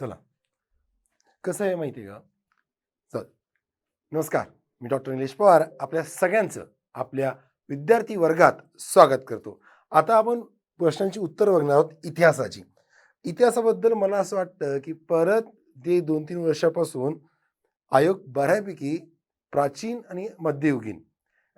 चला. कसं आहे माहिती आहे का? चल. नमस्कार. मी डॉक्टर निलेश पवार. आपल्या सगळ्यांचं आपल्या विद्यार्थी वर्गात स्वागत करतो. आता आपण प्रश्नांची उत्तर बघणार आहोत इतिहासाची. इतिहासाबद्दल मला असं वाटतं की परत ते दोन तीन वर्षापासून आयोग बऱ्यापैकी प्राचीन आणि मध्ययुगीन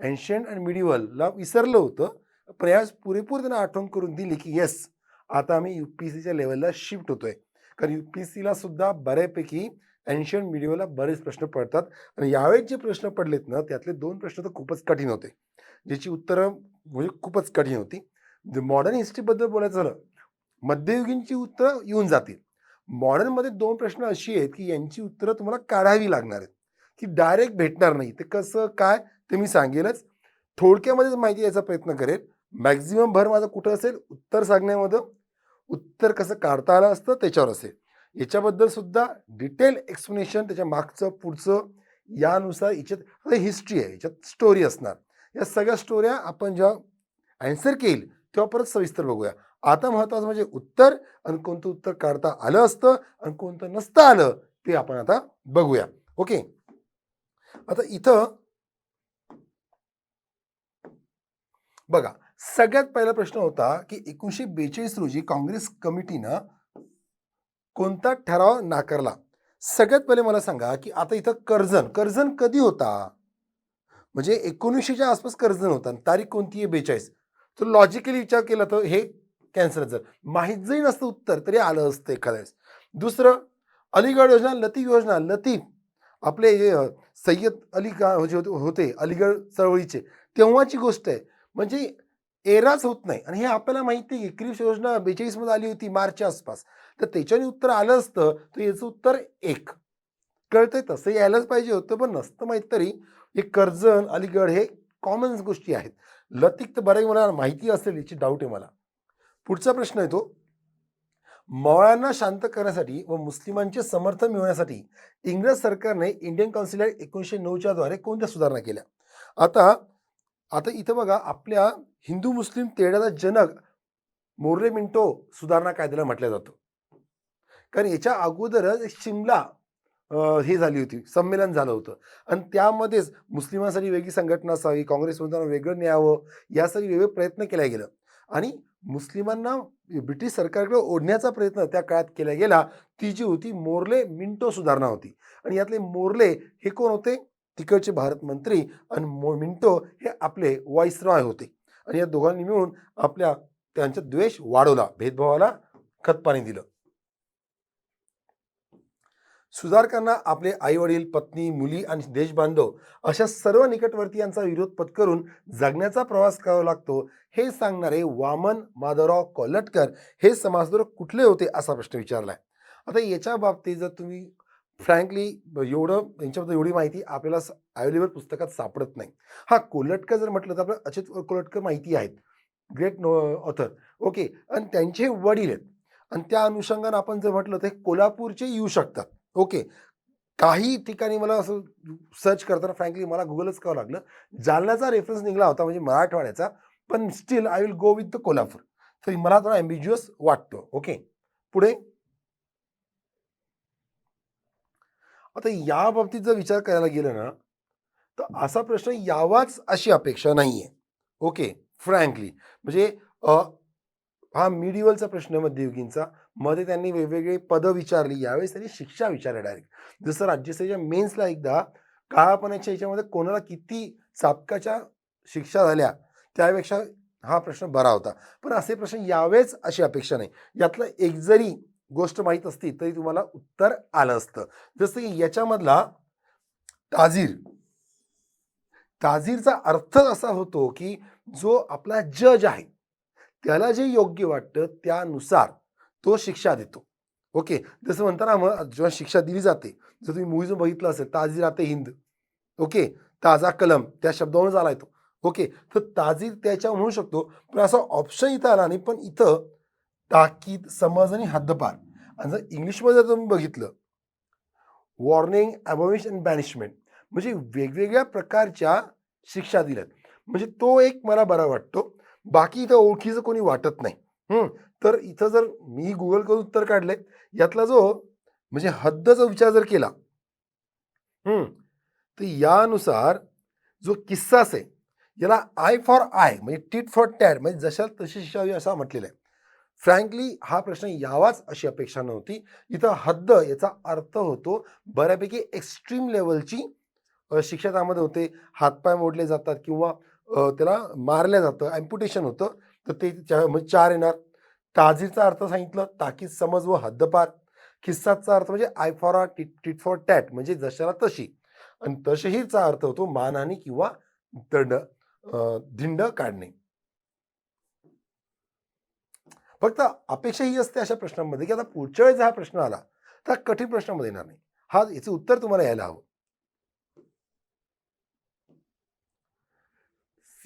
एन्शियंट आणि मिडिवलला विसरलं होतं. प्रयास पुरेपूर त्यांना आठवण करून दिली की येस आता आम्ही यू पी सीच्या लेवलला शिफ्ट होतोय. कारण यू पी सीला सुद्धा बऱ्यापैकी एन्शियंट व्हिडिओला बरेच प्रश्न पडतात. आणि यावेळेस जे प्रश्न पडलेत ना त्यातले दोन प्रश्न तर खूपच कठीण होते. ज्याची उत्तरं म्हणजे खूपच कठीण होती. मॉडर्न हिस्ट्रीबद्दल बोलायचं झालं मध्ययुगीनची उत्तरं येऊन जातील. मॉडर्नमध्ये दोन प्रश्न अशी आहेत की यांची उत्तरं तुम्हाला काढावी लागणार आहेत. की डायरेक्ट भेटणार नाही. ते कसं काय ते मी सांगेलच. थोडक्यामध्येच माहिती यायचा प्रयत्न करेल मॅक्झिमम भर माझं कुठं असेल? उत्तर सांगण्यामध्ये उत्तर कसं काढता आलं असतं त्याच्यावर असेल. याच्याबद्दल सुद्धा डिटेल एक्सप्लेनेशन त्याच्या मागचं पुढचं यानुसार याच्यात हिस्ट्री आहे याच्यात स्टोरी असणार. या सगळ्या स्टोऱ्या आपण जेव्हा ॲन्सर केली तेव्हा परत सविस्तर बघूया. आता महत्त्वाचं म्हणजे उत्तर आणि कोणतं उत्तर काढता आलं असतं आणि कोणतं नसतं आलं ते आपण आता बघूया. ओके? आता इथं बघा सगळ्यात पहिला प्रश्न होता की एकोणीसशे बेचाळीस रोजी काँग्रेस कमिटीनं कोणता ठराव नाकारला? सगळ्यात पहिले मला सांगा की आता इथं कर्जन कर्जन कधी होता? म्हणजे एकोणीसशेच्या आसपास कर्जन होता. आणि तारीख कोणती आहे? बेचाळीस. तर लॉजिकली विचार केला तर हे कॅन्सर जर. माहीत जरी नसतं उत्तर तरी आलं असतं एखाद्या वेळेस. दुसरं अलीगड योजना लतीफ योजना लतीफ आपले सय्यद अली का जे होते- होते अलीगड चळवळीचे. तेव्हाची गोष्ट आहे. म्हणजे एराच होत नाही. आणि हे आपल्याला माहिती आहे की क्रिप्स योजना बेचाळीसमध्ये आली होती मार्चच्या आसपास. तर त्याच्याने उत्तर आलं असतं तर याचं उत्तर एक. कळतंय तसं यायलाच पाहिजे होतं पण नसतं माहीत तरी हे कर्जन अलीगड हे कॉमन गोष्टी आहेत. लतिक तर बऱ्याही मला माहिती असेल याची डाऊट आहे मला. पुढचा प्रश्न येतो मवाळांना शांत करण्यासाठी व मुस्लिमांचे समर्थन मिळवण्यासाठी इंग्रज सरकारने इंडियन काउन्सिल ॲक्ट एकोणीसशे नऊच्या द्वारे कोणत्या सुधारणा केल्या? आता आता इथं बघा आपल्या हिंदू मुस्लिम तेढ्याचा जनक मोर्रे मिंटो सुधारणा कायद्याला म्हटलं जातं. कारण याच्या अगोदरच शिमला हे झाली होती संमेलन झालं होतं. आणि त्यामध्येच मुस्लिमांसाठी वेगळी संघटना असावी काँग्रेसमधून वेगळं न्यावं यासाठी वेगळे प्रयत्न केला गेलं. आणि मुस्लिमांना ब्रिटिश सरकारकडे ओढण्याचा प्रयत्न त्या काळात केला गेला ती जी होती मोर्ले मिंटो सुधारणा होती. आणि यातले मोर्ले हे कोण होते? तिकडचे भारत मंत्री आणि मो मिंटो हे आपले रॉय होते. आणि या दोघांनी मिळून आपल्या त्यांचा द्वेष वाढवला. भेदभावाला खतपाणी दिलं. सुधारकांना आपले आई वडील पत्नी मुली आणि देशबांधव अशा सर्व निकटवर्तीयांचा विरोध पत्करून जगण्याचा प्रवास करावा लागतो हे सांगणारे वामन माधवराव कोल्हटकर हे समाजद्रोह कुठले होते असा प्रश्न विचारलाय. आता याच्या बाबतीत जर तुम्ही फ्रँकली एवढं यांच्याबद्दल एवढी माहिती आपल्याला अवेलेबल पुस्तकात सापडत नाही. हा कोल्हटकर जर म्हटलं तर आपल्याला अचित कोल्हटकर माहिती आहेत. Great no author. ओके आणि त्यांचे वडील आहेत. आणि त्या अनुषंगानं आपण जर म्हटलं तर कोल्हापूरचे येऊ शकतात. ओके काही ठिकाणी मला असं सर्च करताना फ्रँकली मला गुगलच करावं लागलं. जालन्याचा रेफरन्स निघाला होता म्हणजे मराठवाड्याचा पण still I will go with the Kolhapur. तर मला थोडा ॲम्बिज्युअस वाटतो. ओके पुढे? आता या बाबतीत जर विचार करायला गेलं ना तर असा प्रश्न यावाच अशी अपेक्षा नाही आहे ओके फ्रँकली. म्हणजे हा मिडिवलचा प्रश्न मध्ययुगींचा मध्ये त्यांनी वेगवेगळे पदं विचारली. यावेळेस त्यांनी शिक्षा विचारली डायरेक्ट. जसं राज्यसेवेच्या मेन्सला एकदा काळापणाच्या याच्यामध्ये कोणाला किती चापकाच्या शिक्षा झाल्या त्यापेक्षा हा प्रश्न बरा होता. पण असे प्रश्न यावेच अशी अपेक्षा नाही. यातलं एक जरी गोष्ट माहीत असती तरी तुम्हाला उत्तर आलं असतं. जसं की याच्यामधला ताजीर. ताजीरचा अर्थ असा होतो की जो आपला जज आहे त्याला जे योग्य वाटतं त्यानुसार तो शिक्षा देतो. ओके? जसं म्हणताना मग जेव्हा शिक्षा दिली जाते जर तुम्ही मूवीज बघितलं असेल ताजीर आते हिंद. ओके? ताजा कलम त्या शब्दावरून आला येतो ओके? तर ताजीर त्याच्या म्हणू शकतो पण असा ऑप्शन इथं आला नाही पण इथं ताकीद समज आणि हद्दपार. आणि जर इंग्लिशमध्ये जर तुम्ही बघितलं वॉर्निंग अबॉमिश अँड बॅनिशमेंट म्हणजे वेगवेगळ्या प्रकारच्या शिक्षा दिल्यात. म्हणजे तो एक मला बरा वाटतो. बाकी इथं ओळखीचं कोणी वाटत नाही. तर इथं जर मी गुगल करून उत्तर काढले यातला जो म्हणजे हद्दचा विचार जर केला तर यानुसार जो किस्साच आहे याला आय फॉर आय म्हणजे टीट फॉर टॅट म्हणजे जशा तशी शिक्षा हवी असं म्हटलेलं आहे. फ्रँकली हा प्रश्न यावाच अशी अपेक्षा नव्हती. इथं हद्द याचा अर्थ होतो बऱ्यापैकी एक्स्ट्रीम लेवलची शिक्षा त्यामध्ये होते. हातपाय मोडले जातात किंवा त्याला मारलं जातं ॲम्प्युटेशन होतं. तर ते म्हणजे चार येणार. ताजीरचा अर्थ सांगितलं ताकीद समज व हद्दपार. खिस्साचा अर्थ म्हणजे eye for a tit tit for tat म्हणजे जशाला तशी. आणि तशीहीचा अर्थ होतो मानहानी किंवा दंड धिंड काढणे. फक्त अपेक्षा ही असते अशा प्रश्नांमध्ये की आता पुढच्या वेळेस हा प्रश्न आला तर हा कठीण प्रश्नामध्ये येणार नाही. हा याचं उत्तर तुम्हाला यायला हवं.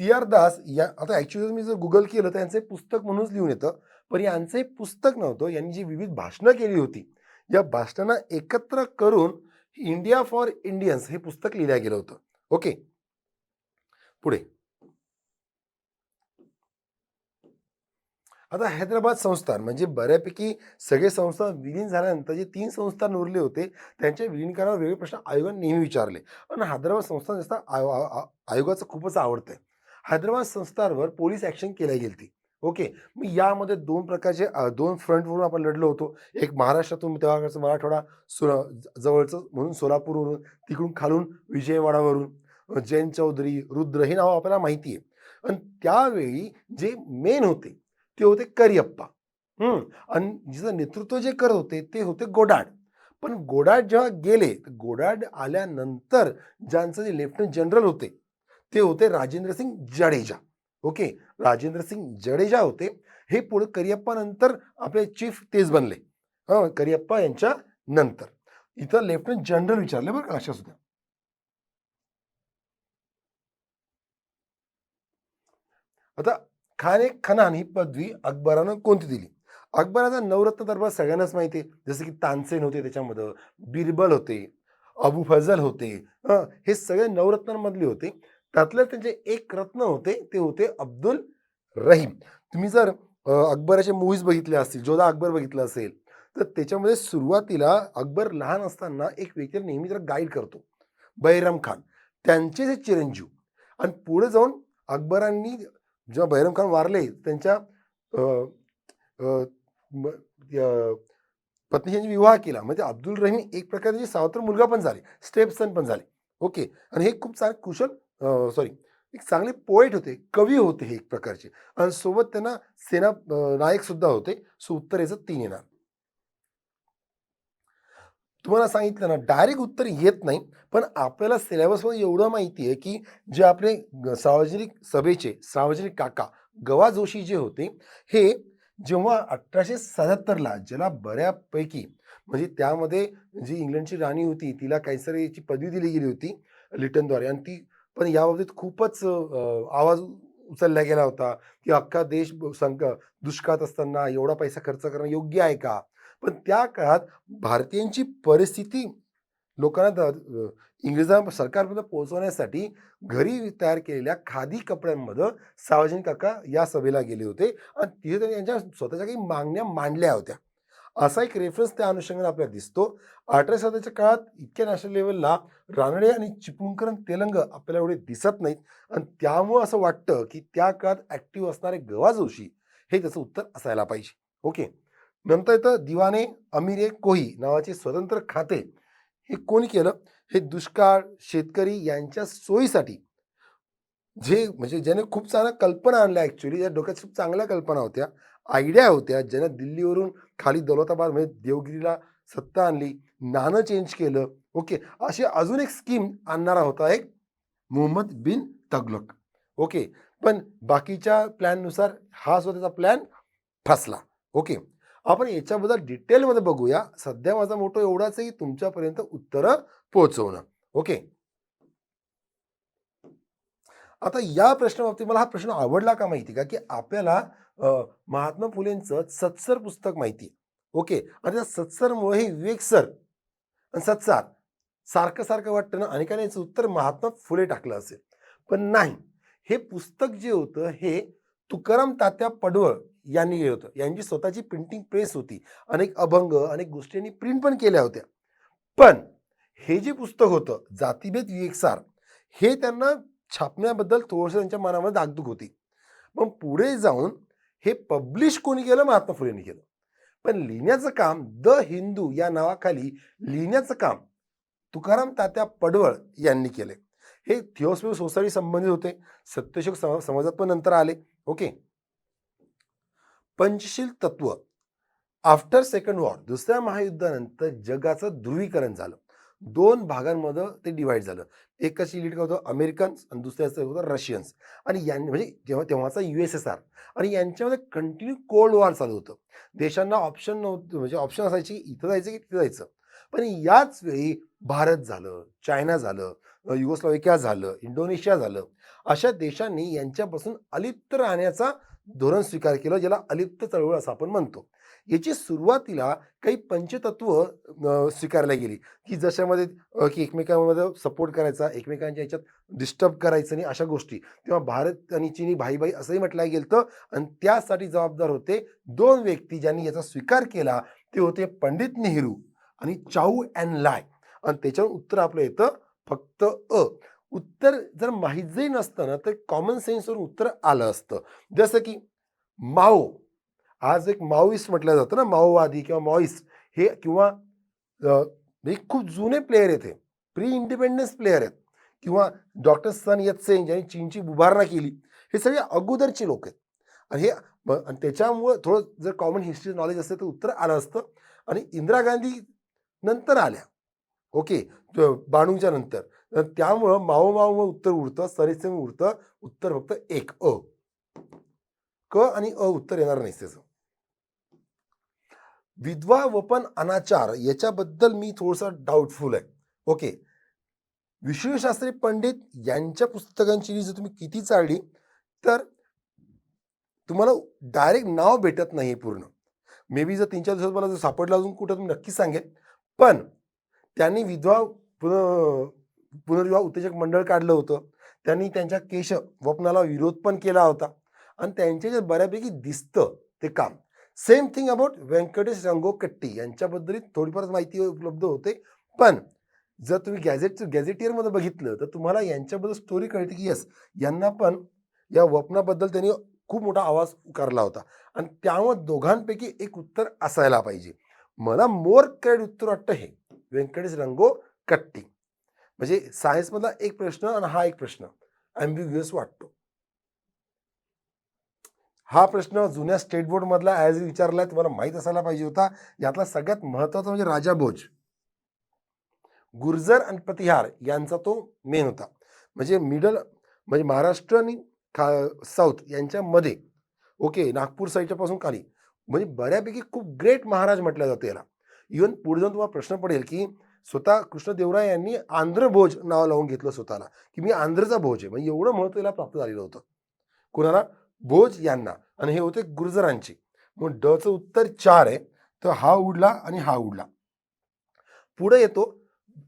सी आर दास या आता ॲक्च्युली मी जर गुगल केलं तर यांचं पुस्तक म्हणूनच लिहून येतं पण यांचं पुस्तक नव्हतं यांनी जी विविध भाषणं केली होती या भाषणांना एकत्र करून इंडिया फॉर इंडियन्स हे पुस्तक लिहिलं गेलं होतं. ओके. पुढे. आता हैदराबाद संस्थान म्हणजे बऱ्यापैकी सगळे संस्थान विलीन झाल्यानंतर जे तीन संस्थान उरले होते त्यांच्या विलीनकरणावर वेगळे प्रश्न आयोगाने नेहमी विचारले. आणि हैदराबाद संस्थान जास्त आयो आयोगाचं खूपच आवडतंय. हैदराबाद संस्थांवर पोलीस ॲक्शन केल्या गेली ती ओके? मी यामध्ये दोन प्रकारचे दोन फ्रंटवरून आपण लढलो होतो. एक महाराष्ट्रातून तेव्हाकडचं मराठवाडा सो जवळचं म्हणून सोलापूरवरून तिकडून खालून विजयवाडावरून जैन चौधरी रुद्र हे नावं आपल्याला माहिती आहे आणि त्यावेळी जे मेन होते ते होते करियप्पा हम्म, आणि जिचं नेतृत्व जे करत होते ते होते गोडाड. पण गोडाड जेव्हा गेले तर गोडाड आल्यानंतर ज्यांचं जे लेफ्टनंट जनरल होते ते होते राजेंद्र सिंग जडेजा. ओके? राजेंद्र सिंग जडेजा होते. हे पुढे करियप्पा नंतर आपले चीफ तेच बनले. हं करियप्पा यांच्या नंतर. इथं लेफ्टनंट जनरल विचारले बरं का अशा सुद्धा. आता खान खनान ही पदवी अकबरानं कोणती दिली? अकबराचा नवरत्न दरबार सगळ्यांनाच माहिती आहे. जसं की तानसेन होते त्याच्यामध्ये बिरबल होते अबू फजल होते हं, हे सगळे नवरत्नांमधले होते. त्यातले त्यांचे एक रत्न होते ते होते अब्दुल रहीम. तुम्ही जर अकबराच्या अकबराचे मूवीज बघितले असतील जोधा अकबर बघितलं असेल तर त्याच्यामध्ये सुरुवातीला अकबर लहान असताना एक व्यक्ती नेहमी जर गाईड करतो. बैरम खान. त्यांचे जे चिरंजीव. आणि पुढे जाऊन अकबरांनी जेव्हा बैरम खान वारले त्यांच्या अ, पत्नीशी विवाह केला. म्हणजे अब्दुल रहीम एक प्रकारचे सावत्र मुलगा पण झाले. स्टेप सन पण झाले. ओके. आणि हे खूप चांगले कुशल सॉरी एक चांगले पोएट होते कवी होते हे एक प्रकारचे. आणि सोबत त्यांना सेना नायकसुद्धा होते. सो उत्तरेचं तीन येणार. तुम्हाला सांगितलं ना डायरेक्ट उत्तर येत नाही. पण आपल्याला सिलेबसमध्ये एवढं माहिती आहे की जे आपले सार्वजनिक सभेचे सार्वजनिक काका गवा जोशी जे होते हे जेव्हा अठराशे सत्याहत्तरला ज्याला बऱ्यापैकी म्हणजे त्यामध्ये जी इंग्लंडची राणी होती तिला काहीतरी याची पदवी दिली गेली होती लिटनद्वारे. आणि ती पण याबाबतीत खूपच आवाज उचलला गेला होता की अख्खा देश संक दुष्काळात असताना एवढा पैसा खर्च करणं योग्य आहे का? पण त्या काळात भारतीयांची परिस्थिती लोकांना इंग्रजां सरकारपर्यंत पोहोचवण्यासाठी घरी तयार केलेल्या खादी कपड्यांमध्ये सार्वजनिक काका या सभेला गेले होते आणि तिथे त्यांनी यांच्या स्वतःच्या काही मागण्या मांडल्या होत्या. असा एक रेफरन्स त्या अनुषंगाने आपल्याला दिसतो. अठराशे सध्याच्या काळात इतक्या नॅशनल लेवलला रानडे आणि चिपळूणकर आणि तेलंग आपल्याला एवढे दिसत नाहीत आणि त्यामुळं असं वाटतं की त्या काळात ॲक्टिव्ह असणारे गवा जोशी हे त्याचं उत्तर असायला पाहिजे. ओके नंतर येतं दिवाने अमीरे कोही नावाचे स्वतंत्र खाते हे कोणी केलं? हे दुष्काळ शेतकरी यांच्या सोयीसाठी. जे म्हणजे ज्याने खूप चांगल्या कल्पना आणल्या ॲक्च्युली या डोक्यात खूप चांगल्या कल्पना होत्या आयडिया होत्या. ज्याने दिल्लीवरून खाली दौलताबाद म्हणजे देवगिरीला सत्ता आणली. नाणं चेंज केलं. ओके अशी अजून एक स्कीम आणणारा होता एक मोहम्मद बिन तगलक. ओके पण बाकीच्या प्लॅननुसार हा स्वतःचा प्लॅन फसला. ओके आपण याच्याबद्दल डिटेलमध्ये बघूया. सध्या माझा मोठं एवढाच आहे की तुमच्यापर्यंत उत्तरं पोहोचवणं. ओके? आता या प्रश्नाबाबतीत मला हा प्रश्न आवडला का माहिती का? की आपल्याला महात्मा फुलेंचं सत्सर पुस्तक माहिती आहे. ओके? आणि त्या सत्सरमुळे हे विवेक सर आणि सत्सार सारखं सारखं वाटतं ना? आणि याचं उत्तर महात्मा फुले टाकलं असेल. पण नाही. हे पुस्तक जे होतं हे तुकाराम तात्या पडवळ यांनी केलं होतं. यांची स्वतःची प्रिंटिंग प्रेस होती. अनेक अभंग अनेक गोष्टींनी प्रिंट पण केल्या होत्या. पण हे जे पुस्तक होतं जातीभेद विवेकसार हे त्यांना छापण्याबद्दल थोडंसं त्यांच्या मनामध्ये दागदूक होती. पण पुढे जाऊन हे पब्लिश कोणी केलं? महात्मा फुलेंनी केलं. पण लिहिण्याचं काम द हिंदू या नावाखाली लिहिण्याचं काम तुकाराम तात्या पडवळ यांनी केले. हे थिओसॉफी सोसायटी संबंधित होते. सत्यशोक सम- समाजात पण नंतर आले. ओके पंचशील तत्व. आफ्टर सेकंड वॉर दुसऱ्या महायुद्धानंतर जगाचं ध्रुवीकरण झालं. दोन भागांमध्ये ते डिवाईड झालं. एकाची लीड काय होतं? अमेरिकन्स आणि दुसऱ्याचं होतं रशियन्स आणि यां म्हणजे जेव्हा तेव्हाचा यू एस एस आर आणि यांच्यामध्ये कंटिन्यू कोल्ड वॉर चालू होतं. देशांना ऑप्शन नव्हतं म्हणजे ऑप्शन असायची इथं जायचं की तिथं जायचं. पण याच वेळी भारत झालं चायना झालं अ, झालं इंडोनेशिया झालं. अशा देशांनी यांच्यापासून अलिप्त राहण्याचा धोरण स्वीकार केलं ज्याला अलिप्त चळवळ असं आपण म्हणतो. याची सुरुवातीला काही पंचतत्व स्वीकारल्या गेली. की जशामध्ये की एकमेकांमध्ये सपोर्ट करायचा एकमेकांच्या याच्यात डिस्टर्ब करायचं नाही अशा गोष्टी. तेव्हा भारत आणि चिनी भाई भाई असंही म्हटलं गेलं आणि त्यासाठी जबाबदार होते दोन व्यक्ती ज्यांनी याचा स्वीकार केला. ते होते पंडित नेहरू आणि चाऊ अँड लाय आणि त्याच्यावर उत्तर आपलं येतं फक्त अ. उत्तर जर माहीत जरी नसतं ना तर कॉमन सेन्सवरून उत्तर आलं असतं. जसं की माओ. आज एक माओइस्ट म्हटलं जातं ना माओवादी किंवा माओइस्ट. हे किंवा हे म्हणजे खूप जुने प्लेयर आहेत हे. प्री इंडिपेंडन्स प्लेयर आहेत. किंवा डॉक्टर सन यत सेन ज्यांनी चीनची उभारणा केली हे सगळे अगोदरचे लोक आहेत. आणि हे ब- आणि त्याच्यामुळं थोडं जर कॉमन हिस्ट्री नॉलेज असेल तर उत्तर आलं असतं. आणि इंदिरा गांधी नंतर आल्या. ओके त- बाणूच्या नंतर. तर त्यामुळं माओ माओ उत्तर उरतं सरेसेम उरतं उत्तर फक्त एक अ. क आणि अ उत्तर येणार नाही त्याचं विधवा वपन अनाचार याच्याबद्दल मी थोडंसं डाऊटफुल आहे. ओके. विश्वशास्त्री पंडित यांच्या पुस्तकांची जर तुम्ही किती चाळली तर तुम्हाला डायरेक्ट नाव भेटत नाही पूर्ण. मे बी जर तीन चार दिवसात मला जर सापडलं अजून कुठं तुम्ही नक्की सांगेल. पण त्यांनी विधवा पुनर्विवाह उत्तेजक मंडळ काढलं होतं. त्यांनी त्यांच्या केश वपनाला विरोध पण केला होता. आणि त्यांचे जे बऱ्यापैकी दिसतं ते काम. Same thing about Venkatesh Rangokatti. यांच्याबद्दल थोडीफार माहिती उपलब्ध होते. पण जर तुम्ही गॅझेट गॅझेटियरमध्ये बघितलं तर तुम्हाला यांच्याबद्दल स्टोरी कळते की यस यांना पण या वपनाबद्दल त्यांनी खूप मोठा आवाज उकारला होता. आणि त्यामुळे दोघांपैकी एक उत्तर असायला पाहिजे. मला मोर क्रेड उत्तर वाटतं हे व्यंकटेश रंगो कट्टी म्हणजे सायन्समधला एक प्रश्न आणि हा एक प्रश्न ॲम्बिग्युअस वाटतो. हा प्रश्न जुन्या स्टेट बोर्डमधला ॲज विचारलाय तुम्हाला माहीत असायला पाहिजे होता. यातला सगळ्यात महत्त्वाचा म्हणजे राजा भोज. गुर्जर आणि प्रतिहार यांचा तो मेन होता. म्हणजे मिडल म्हणजे महाराष्ट्र आणि खा साऊथ यांच्यामध्ये ओके नागपूर साईडच्या पासून खाली. म्हणजे बऱ्यापैकी खूप ग्रेट महाराज म्हटलं जातं याला. इवन पुढे जाऊन तुम्हाला प्रश्न पडेल की स्वतः कृष्णदेवराय यांनी आंध्र भोज नाव लावून घेतलं स्वतःला की मी आंध्रचा भोज आहे. म्हणजे एवढं महत्त्व याला प्राप्त झालेलं होतं. कुणाला? भोज यांना. आणि हे होते गुर्जरांचे मग डचं उत्तर चार आहे. तर हा उडला आणि हा उडला. पुढे येतो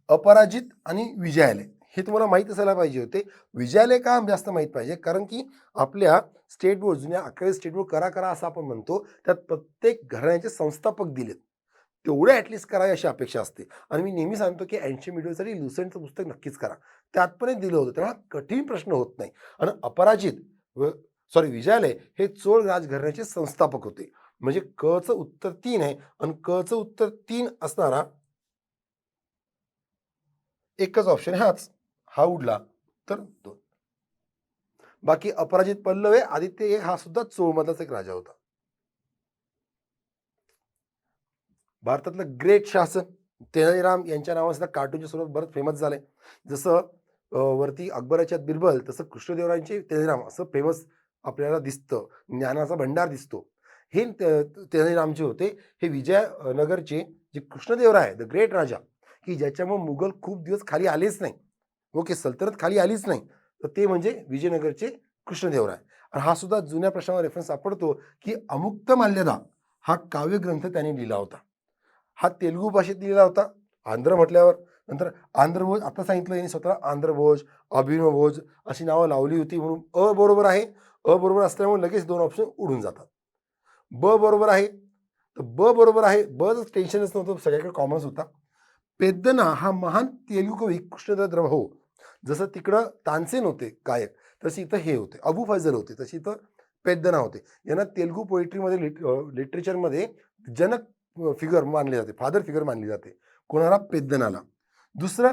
अपराजित आणि विजयालय. हे तुम्हाला माहीत असायला पाहिजे होते. विजयालय का जास्त माहीत पाहिजे? कारण की आपल्या स्टेट बोर्ड जुन्या अकरावी स्टेट बोर्ड करा करा असं आपण म्हणतो. त्यात प्रत्येक घराण्याचे संस्थापक दिलेत. तेवढं ॲटलिस्ट करावी अशी अपेक्षा असते. आणि मी नेहमी सांगतो की ऐंशी मीडियमसाठी लुसेंटचं पुस्तक नक्कीच करा. त्यात पण दिलं होतं तेव्हा कठीण प्रश्न होत नाही. आणि अपराजित व सॉरी विजयालय हे चोळ राजघराण्याचे संस्थापक होते. म्हणजे कचं उत्तर तीन आहे आणि कचं उत्तर तीन असणारा एकच ऑप्शन हाच हा उडला तर दोन. बाकी अपराजित पल्लव आहे आदित्य हा सुद्धा चोळमधलाच एक राजा होता. भारतातलं ग्रेट शासन तेनालीराम यांच्या नावासुद्धा कार्टूनच्या स्वरूपात बरंच फेमस झालं आहे जसं वरती अकबराच्या बिरबल तसं कृष्णदेवरायांचे तेनालीराम असं फेमस आपल्याला दिसतं. ज्ञानाचा भंडार दिसतो. हे तेनालीरामचे होते. हे विजयनगरचे जे कृष्णदेवराय द ग्रेट राजा की ज्याच्यामुळे मुघल खूप दिवस खाली आलेच नाही. ओके सल्तनत खाली आलीच नाही. तर ते म्हणजे विजयनगरचे कृष्णदेवराय आणि हा सुद्धा जुन्या प्रश्नावर रेफरन्स सापडतो की अमुक्त माल्यदा हा काव्यग्रंथ त्याने लिहिला होता. हा तेलुगू भाषेत लिहिला होता आंध्र म्हटल्यावर. नंतर आंध्रभोज आता सांगितलं यांनी स्वतः आंध्रभोज अभिनवभोज अशी नावं लावली होती म्हणून अ बरोबर आहे. अ बरोबर असल्यामुळे लगेच दोन ऑप्शन उडून जातात. ब बरोबर आहे. तर ब बरोबर आहे. ब जर टेन्शनच नव्हतं सगळ्याकडे कॉमन्स होता. पेद्दना हा महान तेलुगू कवी कृष्णदत्त हो. जसं तिकडं तानसेन होते गायक तशी इथं हे होते. अबू फजल होते तशी इथं पेद्दना होते. यांना तेलुगू पोएट्रीमध्ये लिट लिटरेचरमध्ये जनक फिगर मानले जाते. फादर फिगर मानली जाते. कोणाला? पेद्दनाला. दुसरं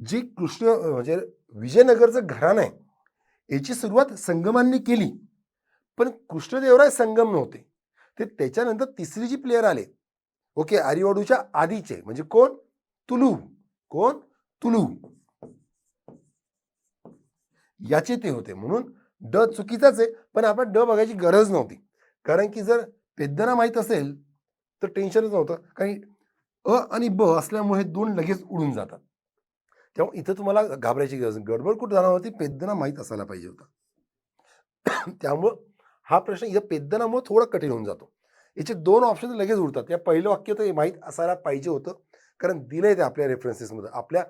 जी कृष्ण म्हणजे विजयनगरचं घराणं आहे याची सुरुवात संगमांनी केली. पण कृष्णदेवराय संगम नव्हते. ते त्याच्यानंतर तिसरी जी प्लेयर आले ओके आरिवाडूच्या आधीचे म्हणजे कोण? तुलू. कोण? तुलू. याचे ते होते. म्हणून ड चुकीचाच आहे पण आपण ड बघायची गरज नव्हती. कारण की जर पेद्दना माहीत असेल तर टेन्शनच नव्हतं. कारण अ आणि ब असल्यामुळे दोन लगेच उडून जातात. तेव्हा इथं तुम्हाला घाबरायची गरज नाही. गडबड कुठं जाणार होती? पेद्दना माहीत असायला पाहिजे होता. त्यामुळं हा प्रश्न इथं पेद्दनामुळे थोडा कठीण होऊन जातो. याचे दोन ऑप्शन लगेच उडतात. या पहिलं वाक्य तर हे माहीत असायला पाहिजे होतं. कारण दिलं आहे ते आपल्या रेफरन्सेसमध्ये आपल्या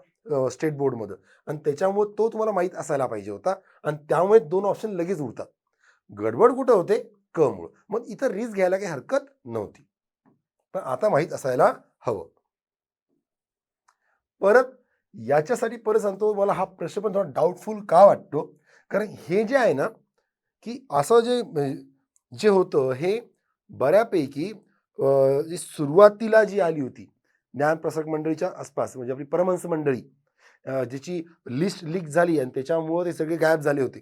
स्टेट बोर्डमध्ये आणि त्याच्यामुळे तो तुम्हाला माहीत असायला पाहिजे होता. आणि त्यामुळे दोन ऑप्शन लगेच उडतात. गडबड कुठं होते? क मुळे. मग इथं रिस्क घ्यायला काही हरकत नव्हती. पण आता माहीत असायला हवं. परत याच्यासाठी परत सांगतो मला हा प्रश्न पण थोडा डाऊटफुल का वाटतो? कारण हे जे आहे ना की असं जे म्हणजे जे होतं हे बऱ्यापैकी जी सुरुवातीला जी आली होती ज्ञानप्रसारक मंडळीच्या आसपास म्हणजे आपली परमहंस मंडळी ज्याची लिस्ट लीक झाली आणि त्याच्यामुळं ते सगळे गायब झाले होते.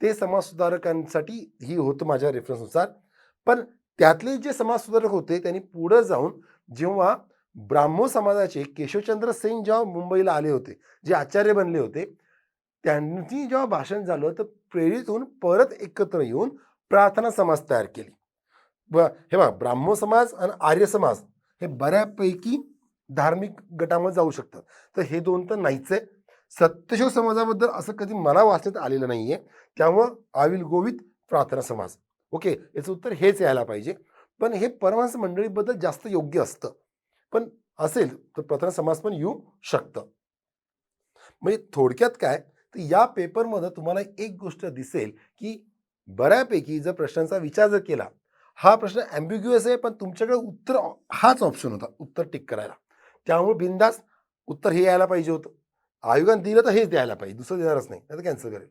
ते समाजसुधारकांसाठी ही होतं माझ्या रेफरन्सनुसार पण त्यातले जे समाजसुधारक होते त्यांनी पुढं जाऊन जेव्हा ब्राह्मो समाजाचे केशवचंद्र सेन जेव्हा मुंबईला आले होते जे आचार्य बनले होते त्यांनी जेव्हा भाषण झालं तर प्रेरित होऊन परत एकत्र येऊन प्रार्थना समाज तयार केली. ब हे बघा ब्राह्मो समाज आणि आर्य समाज हे बऱ्यापैकी धार्मिक गटामध्ये जाऊ शकतात. तर हे दोन तर नाहीच आहे. सत्यशोध समाजाबद्दल असं कधी मला वाचण्यात आलेलं नाही आहे त्यामुळं आविल विल प्रार्थना समाज. ओके याचं उत्तर हेच यायला पाहिजे. पण हे परमहंस मंडळीबद्दल जास्त योग्य असतं. पण असेल तर प्रथम समास पण येऊ शकतं. म्हणजे थोडक्यात काय तर या पेपरमध्ये तुम्हाला एक गोष्ट दिसेल की बऱ्यापैकी जर प्रश्नांचा विचार जर केला हा प्रश्न ॲम्बिग्युअस आहे पण तुमच्याकडे उत्तर हाच ऑप्शन होता उत्तर टिक करायला. त्यामुळे बिंदास उत्तर हे यायला पाहिजे होतं. आयोगाने दिलं तर हेच द्यायला पाहिजे दुसरं देणारच नाही तर कॅन्सल करेल.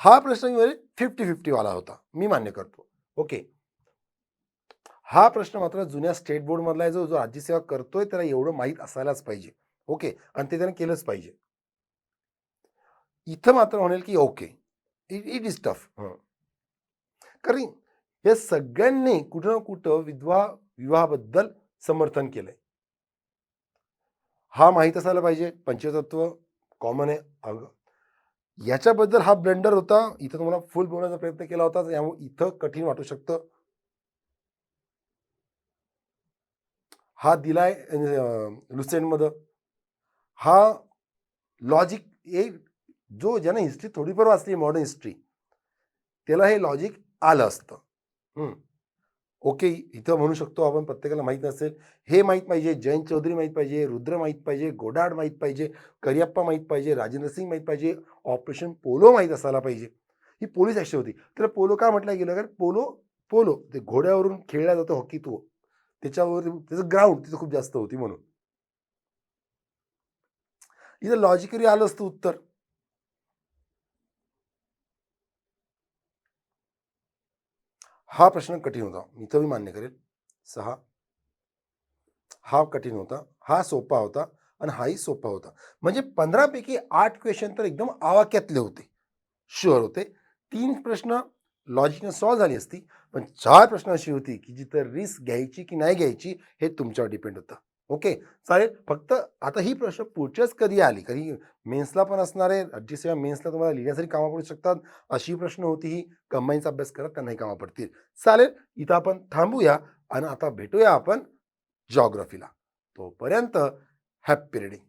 हा प्रश्न फिफ्टी फिफ्टीवाला होता. मी मान्य करतो. ओके हा प्रश्न मात्र जुन्या स्टेट बोर्डमधला आहे जो जो राज्यसेवा करतोय त्याला एवढं माहीत असायलाच पाहिजे. ओके आणि ते त्याने केलंच पाहिजे. इथं मात्र म्हणेल की okay it it is tough कारण या सगळ्यांनी कुठं ना कुठं विधवा विवाहाबद्दल समर्थन केलंय. हा माहीत असायला पाहिजे. पंचतत्व कॉमन आहे. याच्याबद्दल हा ब्लेंडर होता. इथं तुम्हाला फुल बोलण्याचा प्रयत्न केला होता. त्यामुळे इथं कठीण वाटू शकतं. हा दिलाय लुसेंटमध्ये. हा लॉजिक एक जो ज्यानं हिस्ट्री थोडीफार वाचली मॉडर्न हिस्ट्री त्याला हे लॉजिक आलं असतं. ओके इथं म्हणू शकतो आपण प्रत्येकाला माहीत नसेल. हे माहीत पाहिजे जयंत चौधरी माहीत पाहिजे रुद्र माहीत पाहिजे गोडाड माहीत पाहिजे करियप्पा माहीत पाहिजे राजेंद्र सिंग माहीत पाहिजे ऑपरेशन पोलो माहीत असायला पाहिजे. ही पोलीस ॲक्शन होती. तर पोलो का म्हटलं गेलं? कारण पोलो पोलो ते घोड्यावरून खेळला जातो हॉकी तो त्याच्यावर त्याचं ग्राउंड तिथं खूप जास्त होती म्हणून. इथं लॉजिकली आलं असतं उत्तर. हा प्रश्न कठीण होता. इथं मी मान्य करेल. सहा. हा कठीण होता. हा सोपा होता आणि हाही सोपा होता. म्हणजे पंधरापैकी आठ क्वेश्चन तर एकदम आवाक्यातले होते. शुअर होते. तीन प्रश्न लॉजिकने सॉल्व्ह झाली असती. पण चार प्रश्न अशी होती की जिथं रिस्क घ्यायची की नाही घ्यायची हे तुमच्यावर डिपेंड होतं. ओके. चालेल. फक्त आता ही प्रश्न पुढच्याच कधी आली? कधी मेन्सला पण असणार आहे. राज्यसेवा मेन्सला तुम्हाला लिहिण्यासाठी कामं पडू शकतात. अशी प्रश्न होती ही. कंबाईनचा अभ्यास करत त्यांनाही कामा पडतील. चालेल. इथं आपण थांबूया आणि आता भेटूया आपण जॉग्रफीला तोपर्यंत हॅपी रिडिंग